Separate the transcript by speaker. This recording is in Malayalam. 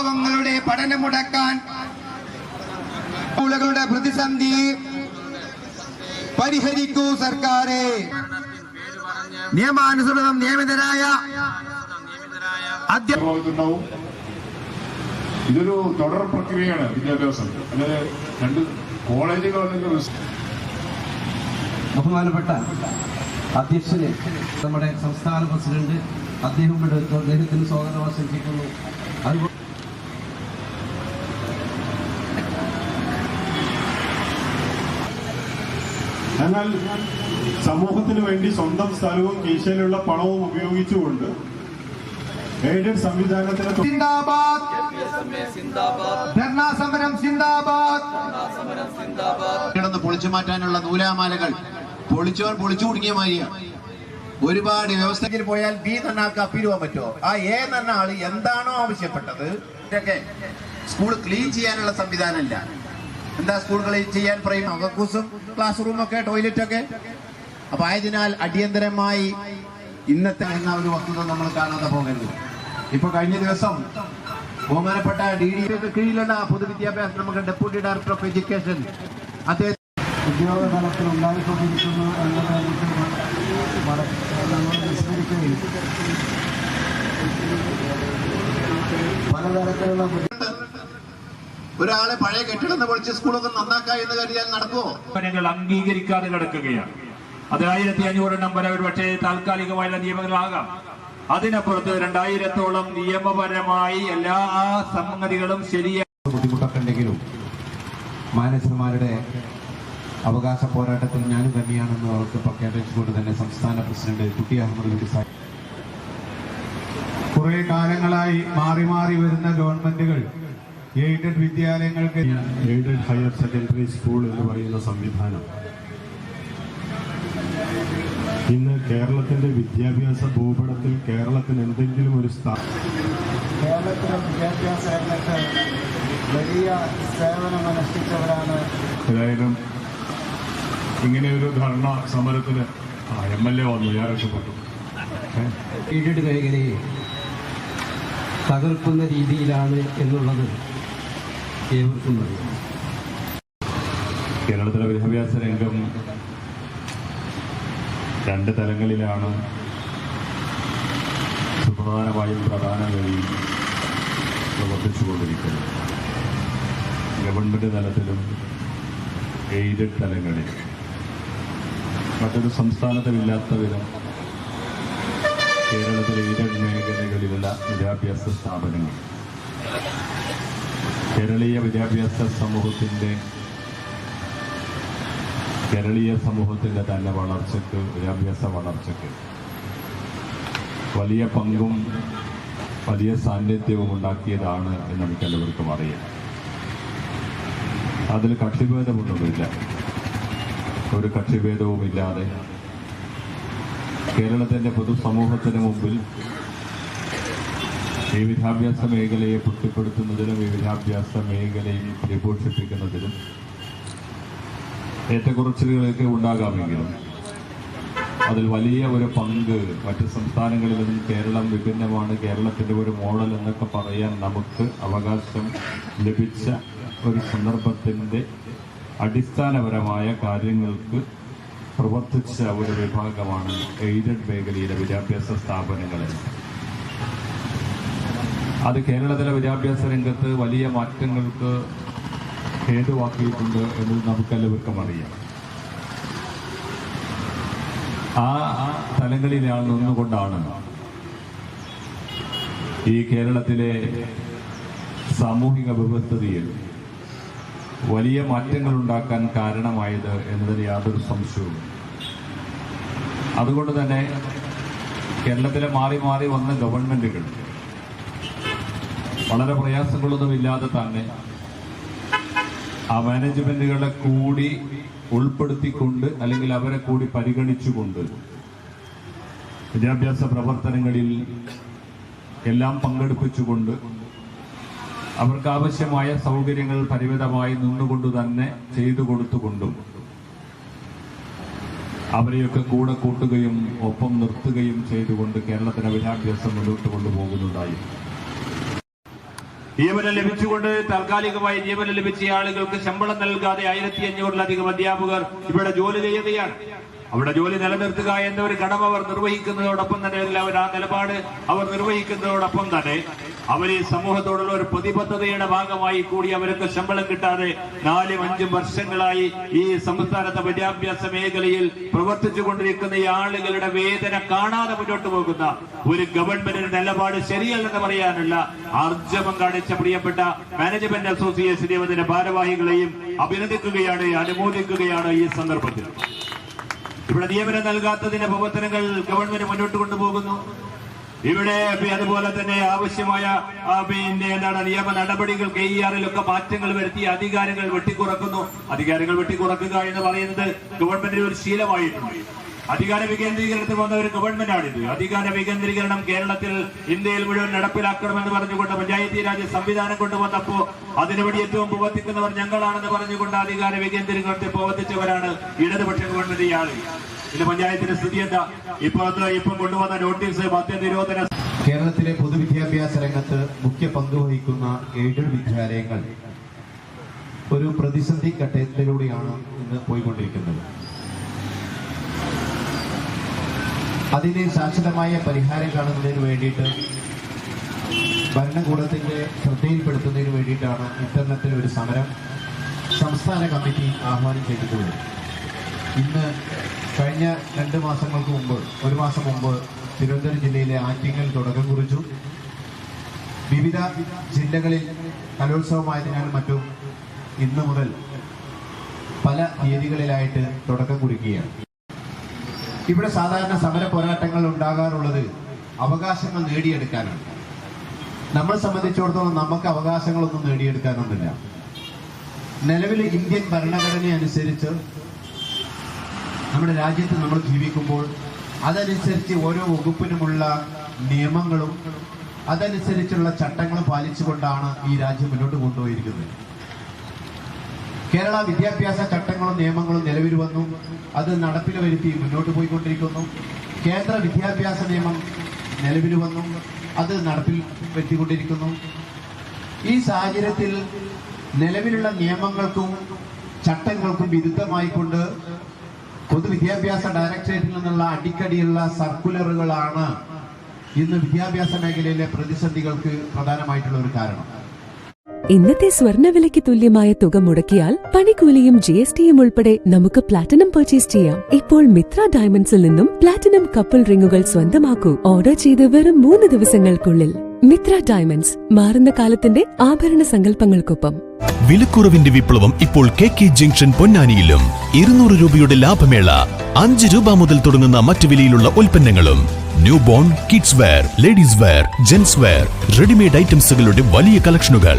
Speaker 1: പാവങ്ങളുടെ പഠനം മുടക്കാൻ സ്കൂളുകളുടെ പ്രതിസന്ധി പരിഹരിക്കൂ സർക്കാരെ. നിയമാനുസൃതം നിയമിതരായ
Speaker 2: ഇതൊരു തുടർ പ്രക്രിയയാണ് വിദ്യാഭ്യാസം അതായത് രണ്ട് കോളേജുകൾ അല്ലെങ്കിൽ
Speaker 3: ബഹുമാനപ്പെട്ട അധ്യക്ഷന് നമ്മുടെ സംസ്ഥാന പ്രസിഡന്റ് അദ്ദേഹം ഇവിടെ. അദ്ദേഹത്തിന് സ്വാഗതം ആശംസിക്കുന്നു. അതുപോലെ
Speaker 2: എന്നാൽ സമൂഹത്തിന് വേണ്ടി സ്വന്തം സ്ഥലവും കീശയിലുള്ള പണവും ഉപയോഗിച്ചുകൊണ്ട് എയ്ഡഡ് സംവിധാനത്തിന്
Speaker 1: സിന്ദാബാദ്. ധർണാ സമരം സിന്ദാബാദ്.
Speaker 4: കിടന്ന് പൊളിച്ചു മാറ്റാനുള്ള നൂലാമാലകൾ. പൊളിച്ചവൻ പൊളിച്ചു കുടുങ്ങിയ മാതിരിയാണ് ഒരുപാട് വ്യവസ്ഥയിൽ പോയാൽ ബി എന്ന ആൾക്ക് അപ്പീൽ പോകാൻ പറ്റുമോ? ആ എ എന്ന ആൾ എന്താണോ ആവശ്യപ്പെട്ടത്? ഇതൊക്കെ സ്കൂൾ ക്ലീൻ ചെയ്യാനുള്ള സംവിധാനമില്ല. എന്താ സ്കൂളുകളിൽ ചെയ്യാൻ പറയും? അവക്കൂസും ക്ലാസ് റൂമൊക്കെ ടോയ്ലറ്റ് ഒക്കെ. അപ്പൊ ആയതിനാൽ അടിയന്തരമായി ഇന്നത്തെ എന്ന ഒരു വസ്തുത നമ്മൾ കാണാതെ പോകരുത്. ഇപ്പൊ കഴിഞ്ഞ ദിവസം ബഹുമാനപ്പെട്ട ഡി ഡി കീഴിലുള്ള പൊതുവിദ്യാഭ്യാസം നമുക്ക് ഡെപ്യൂട്ടി ഡയറക്ടർ ഓഫ് എഡ്യൂക്കേഷൻ അദ്ദേഹം
Speaker 3: ഉദ്യോഗ തലത്തിൽ ഉണ്ടായിക്കൊണ്ടിരിക്കുന്നു പലതരത്തിലുള്ള
Speaker 4: ഒരാളെ പഴയ കെട്ടിടം പൊളിച്ച് സ്കൂളൊക്കെ നന്നാക്കുക എന്ന് കരുതിയാൽ നടക്കുമോ
Speaker 5: ഞങ്ങൾ അംഗീകരിക്കാതെ കിടക്കുകയാണ്. അത് ആയിരത്തി അഞ്ഞൂറ് നമ്പർ ഒരു പക്ഷേ താൽക്കാലികമായുള്ള നിയമങ്ങളാകാം. അതിനപ്പുറത്ത് രണ്ടായിരത്തോളം നിയമപരമായി എല്ലാ സംഗതികളും ശരിയായി
Speaker 3: ബുദ്ധിമുട്ടൊക്കെ ഉണ്ടെങ്കിലും മാനേജർമാരുടെ അവകാശ പോരാട്ടത്തിൽ ഞാനും തന്നെയാണെന്ന് അവർക്ക് പ്രഖ്യാപിച്ചുകൊണ്ട് തന്നെ സംസ്ഥാന പ്രസിഡന്റ് കുട്ടി അഹമ്മദ് കുട്ടി സാഹിബ്
Speaker 2: കുറെ കാലങ്ങളായി മാറി മാറി വരുന്ന ഗവൺമെന്റുകൾ എയ്ഡഡ് വിദ്യാലയങ്ങൾക്ക് എയ്ഡഡ് ഹയർ സെക്കൻഡറി സ്കൂൾ എന്ന് പറയുന്ന സംവിധാനം. ഇന്ന് കേരളത്തിന്റെ വിദ്യാഭ്യാസ ഭൂപടത്തിൽ കേരളത്തിന് എന്തെങ്കിലും ഒരു സ്ഥാനം
Speaker 3: കേരളത്തിലെ വിദ്യാഭ്യാസ രംഗത്ത് വലിയ സേവനം അനുഷ്ഠിച്ചവരാണ്
Speaker 2: ഏതായാലും ഇങ്ങനെ ഒരു ധർണ സമരത്തിന് എം എൽ എ വന്നു ഞാൻ രക്ഷപ്പെട്ടു.
Speaker 3: എയ്ഡഡ് മേഖലയെ തകർക്കുന്ന രീതിയിലാണ് എന്നുള്ളത് ഏവർക്കും അറിയാം
Speaker 2: കേരളത്തിലെ വിദ്യാഭ്യാസ രംഗം രണ്ട് തലങ്ങളിലാണ്. സുപ്രധാനമായും പ്രധാന വഴി പ്രവർത്തിച്ചുകൊണ്ടിരിക്കുന്നത്. ഗവൺമെന്റ് തലത്തിലും എയ്ഡഡ് തലങ്ങളിൽ. മറ്റൊരു സംസ്ഥാനത്തുമില്ലാത്ത വിധം കേരളത്തിലെ എയ്ഡഡ് മേഖലകളിലുള്ള വിദ്യാഭ്യാസ സ്ഥാപനങ്ങൾ. കേരളീയ വിദ്യാഭ്യാസ സമൂഹത്തിന്റെ കേരളീയ സമൂഹത്തിന്റെ തന്നെ വളർച്ചയ്ക്ക് വിദ്യാഭ്യാസ വളർച്ചയ്ക്ക് വലിയ പങ്കും വലിയ സാന്നിധ്യവും ഉണ്ടാക്കിയതാണ് എന്ന് നമുക്ക് എല്ലാവർക്കും അറിയാം. അതിൽ കക്ഷിഭേദമൊന്നുമില്ല. ഒരു കക്ഷിഭേദവുമില്ലാതെ കേരളത്തിന്റെ പൊതുസമൂഹത്തിന് മുമ്പിൽ ഈ വിദ്യാഭ്യാസ മേഖലയെ പുഷ്ടിപ്പെടുത്തുന്നതിനും ഈ വിദ്യാഭ്യാസ മേഖലയിൽ പരിപോഷിപ്പിക്കുന്നതിനും ഏറ്റക്കുറച്ചിലുകളൊക്കെ ഉണ്ടാകാമെങ്കിലും അതിൽ വലിയ ഒരു പങ്ക് മറ്റ് സംസ്ഥാനങ്ങളിൽ നിന്നും കേരളം വിഭിന്നമാണ്. കേരളത്തിന്റെ ഒരു മോഡൽ എന്നൊക്കെ പറയാൻ നമുക്ക് അവകാശം ലഭിച്ച ഒരു സന്ദർഭത്തിന്റെ അടിസ്ഥാനപരമായ കാര്യങ്ങൾക്ക് പ്രവർത്തിച്ച ഒരു വിഭാഗമാണ് എയ്ഡഡ് മേഖലയിലെ വിദ്യാഭ്യാസ സ്ഥാപനങ്ങളിൽ അത് കേരളത്തിലെ വിദ്യാഭ്യാസ രംഗത്ത് വലിയ മാറ്റങ്ങൾക്ക് ഹേതുവാക്കിയിട്ടുണ്ട് എന്ന് നമുക്കെല്ലാവർക്കും അറിയാം. ആ തലങ്ങളിലാണ് നിന്നുകൊണ്ടാണ് ഈ കേരളത്തിലെ സാമൂഹിക വ്യവസ്ഥതയിൽ വലിയ മാറ്റങ്ങൾ ഉണ്ടാക്കാൻ കാരണമായത് എന്നതിന് യാതൊരു സംശയവും അതുകൊണ്ട് തന്നെ കേരളത്തിലെ മാറി മാറി വന്ന ഗവൺമെന്റുകൾ വളരെ പ്രയാസങ്ങളൊന്നുമില്ലാതെ തന്നെ ആ മാനേജ്മെന്റുകളെ കൂടി ഉൾപ്പെടുത്തിക്കൊണ്ട് അല്ലെങ്കിൽ അവരെ കൂടി പരിഗണിച്ചുകൊണ്ട് വിദ്യാഭ്യാസ പ്രവർത്തനങ്ങളിൽ എല്ലാം പങ്കെടുപ്പിച്ചുകൊണ്ട് അവർക്ക് ആവശ്യമായ സൗകര്യങ്ങൾ പരിമിതമായി നിന്നുകൊണ്ട് തന്നെ ചെയ്തു കൊടുത്തുകൊണ്ടും അവരെയൊക്കെ കൂടെ കൂട്ടുകയും ഒപ്പം നിർത്തുകയും ചെയ്തുകൊണ്ട് കേരളത്തിലെ വിദ്യാഭ്യാസം മുന്നോട്ട് കൊണ്ടുപോകുന്നുണ്ടായി. നിയമനം ലഭിച്ചുകൊണ്ട് താൽക്കാലികമായി നിയമനം ലഭിച്ച ആളുകൾക്ക് ശമ്പളം നൽകാതെ ആയിരത്തി അഞ്ഞൂറിലധികം അധ്യാപകർ ഇവിടെ ജോലി ചെയ്യുകയാണ്. അവിടെ ജോലി നിലനിർത്തുക എന്ന ഒരു കടമ അവർ നിർവഹിക്കുന്നതോടൊപ്പം തന്നെ അവർ ആ നിലപാട് അവർ നിർവഹിക്കുന്നതോടൊപ്പം തന്നെ അവർ ഈ സമൂഹത്തോടുള്ള ഒരു പ്രതിബദ്ധതയുടെ ഭാഗമായി കൂടി അവർക്ക് ശമ്പളം കിട്ടാതെ നാലും അഞ്ചും വർഷങ്ങളായി ഈ സംസ്ഥാനത്തെ വിദ്യാഭ്യാസ മേഖലയിൽ പ്രവർത്തിച്ചു കൊണ്ടിരിക്കുന്ന ഈ ആളുകളുടെ വേദന കാണാതെ മുന്നോട്ട് പോകുന്ന ഒരു ഗവൺമെന്റിന്റെ നിലപാട് ശരിയല്ലെന്ന് പറയാനുള്ള ആർജവം കാണിച്ച പ്രിയപ്പെട്ട മാനേജ്മെന്റ് അസോസിയേഷൻ അതിന്റെ ഭാരവാഹികളെയും അഭിനന്ദിക്കുകയാണ് അനുമോദിക്കുകയാണ് ഈ സന്ദർഭത്തിൽ. ഇവിടെ നിയമനം നൽകാത്തതിന്റെ പ്രവർത്തനങ്ങൾ ഗവൺമെന്റ് മുന്നോട്ട് കൊണ്ടുപോകുന്നു. ഇവിടെ അതുപോലെ തന്നെ ആവശ്യമായ പിന്നെ എന്താണ് നിയമ നടപടികൾ കെ ഇ ആറിലൊക്കെ മാറ്റങ്ങൾ വരുത്തി അധികാരങ്ങൾ വെട്ടിക്കുറക്കുന്നു. അധികാരങ്ങൾ വെട്ടിക്കുറക്കുക എന്ന് പറയുന്നത് ഗവൺമെന്റിന് ഒരു ശീലമായിട്ടുണ്ട്. അധികാര വികേന്ദ്രീകരണത്തിൽ വന്ന ഒരു ഗവൺമെന്റാണിത്. അധികാര വികേന്ദ്രീകരണം കേരളത്തിൽ ഇന്ത്യയിൽ മുഴുവൻ നടപ്പിലാക്കണമെന്ന് പറഞ്ഞുകൊണ്ട് പഞ്ചായത്തി രാജ് സംവിധാനം കൊണ്ടുവന്നപ്പോ അതിനുവേണ്ടി ഏറ്റവും പ്രവർത്തിക്കുന്നവർ ഞങ്ങളാണെന്ന് പറഞ്ഞുകൊണ്ട് അധികാര വികേന്ദ്രീകരണത്തെ പ്രവർത്തിച്ചവരാണ് ഇടതുപക്ഷ ഗവൺമെന്റ് ആളുകൾ. ഇത് പഞ്ചായത്തിന്റെ സ്ഥിതി എന്താ? ഇപ്പോൾ ഇപ്പം കൊണ്ടുവന്ന നോട്ടീസ് മദ്യനിരോധന
Speaker 4: കേരളത്തിലെ പൊതുവിദ്യാഭ്യാസ രംഗത്ത് മുഖ്യ പങ്ക് വഹിക്കുന്ന എയ്ഡഡ് വിദ്യാലയങ്ങൾ ഒരു പ്രതിസന്ധി ഘട്ടത്തിലൂടെയാണ് ഇന്ന് പോയിക്കൊണ്ടിരിക്കുന്നത്. അതിന് ശാശ്വതമായ പരിഹാരം കാണുന്നതിന് വേണ്ടിയിട്ട് ഭരണകൂടത്തിന്റെ ശ്രദ്ധയിൽപ്പെടുത്തുന്നതിന് വേണ്ടിയിട്ടാണ് ഇത്തരത്തിൽ ഒരു സമരം സംസ്ഥാന കമ്മിറ്റി ആഹ്വാനം ചെയ്തിട്ടുള്ളത്. ഇന്ന് കഴിഞ്ഞ രണ്ട് മാസങ്ങൾക്ക് മുമ്പ് ഒരു മാസം മുമ്പ് തിരുവനന്തപുരം ജില്ലയിലെ ആറ്റിങ്ങൽ തുടക്കം കുറിച്ചു. വിവിധ ജില്ലകളിൽ കലോത്സവമായതിനാലും മറ്റും ഇന്ന് മുതൽ പല തീയതികളിലായിട്ട് തുടക്കം കുറിക്കുകയാണ്. ഇവിടെ സാധാരണ സമര പോരാട്ടങ്ങൾ ഉണ്ടാകാറുള്ളത് അവകാശങ്ങൾ നേടിയെടുക്കാനാണ്. നമ്മളെ സംബന്ധിച്ചിടത്തോളം നമുക്ക് അവകാശങ്ങളൊന്നും നേടിയെടുക്കാനൊന്നുമില്ല. നിലവിലെ ഇന്ത്യൻ ഭരണഘടന അനുസരിച്ച് നമ്മുടെ രാജ്യത്ത് നമ്മൾ ജീവിക്കുമ്പോൾ അതനുസരിച്ച് ഓരോ വകുപ്പിനുമുള്ള നിയമങ്ങളും അതനുസരിച്ചുള്ള ചട്ടങ്ങളും പാലിച്ചുകൊണ്ടാണ് ഈ രാജ്യം മുന്നോട്ട് കൊണ്ടുപോയിരിക്കുന്നത്. കേരള വിദ്യാഭ്യാസ ചട്ടങ്ങളും നിയമങ്ങളും നിലവിൽ വന്നു. അത് നടപ്പിൽ വരുത്തി മുന്നോട്ട് പോയിക്കൊണ്ടിരിക്കുന്നു. കേന്ദ്ര വിദ്യാഭ്യാസ നിയമം നിലവിൽ വന്നു. അത് നടപ്പിൽ വരുത്തിക്കൊണ്ടിരിക്കുന്നു ഈ സാഹചര്യത്തിൽ നിലവിലുള്ള നിയമങ്ങൾക്കും ചട്ടങ്ങൾക്കും വിരുദ്ധമായിക്കൊണ്ട് പൊതുവിദ്യാഭ്യാസ ഡയറക്ടറേറ്റിൽ നിന്നുള്ള അടിക്കടിയുള്ള സർക്കുലറുകളാണ് ഇന്ന് വിദ്യാഭ്യാസ മേഖലയിലെ പ്രതിസന്ധികൾക്ക് പ്രധാനമായിട്ടുള്ള ഒരു കാരണം.
Speaker 6: ഇന്നത്തെ സ്വർണവിലയ്ക്ക് തുല്യമായ തുക മുടക്കിയാൽ പണിക്കൂലിയും ജി എസ് ടിയും ഉൾപ്പെടെ നമുക്ക് പ്ലാറ്റിനം പർച്ചേസ് ചെയ്യാം. ഇപ്പോൾ മിത്ര ഡയമണ്ട്സിൽ നിന്നും പ്ലാറ്റിനം കപ്പിൾ റിങ്ങുകൾ സ്വന്തമാക്കൂ. ഓർഡർ ചെയ്ത് വെറും മൂന്ന് ദിവസങ്ങൾക്കുള്ളിൽ. മിത്ര ഡയമണ്ട്സ് മാറുന്ന കാലത്തിന്റെ ആഭരണ സങ്കല്പങ്ങൾക്കൊപ്പം.
Speaker 7: വിലക്കുറവിന്റെ വിപ്ലവം ഇപ്പോൾ കെ കെ ജംഗ്ഷൻ പൊന്നാനിയിലും. ഇരുന്നൂറ് രൂപയുടെ ലാഭമേള അഞ്ച് രൂപ മുതൽ തുടങ്ങുന്ന മറ്റു വിലയിലുള്ള ഉൽപ്പന്നങ്ങളും. New born kids wear ladies wear gents wear readymade ഐറ്റംസുകളുടെ വലിയ കളക്ഷനുകൾ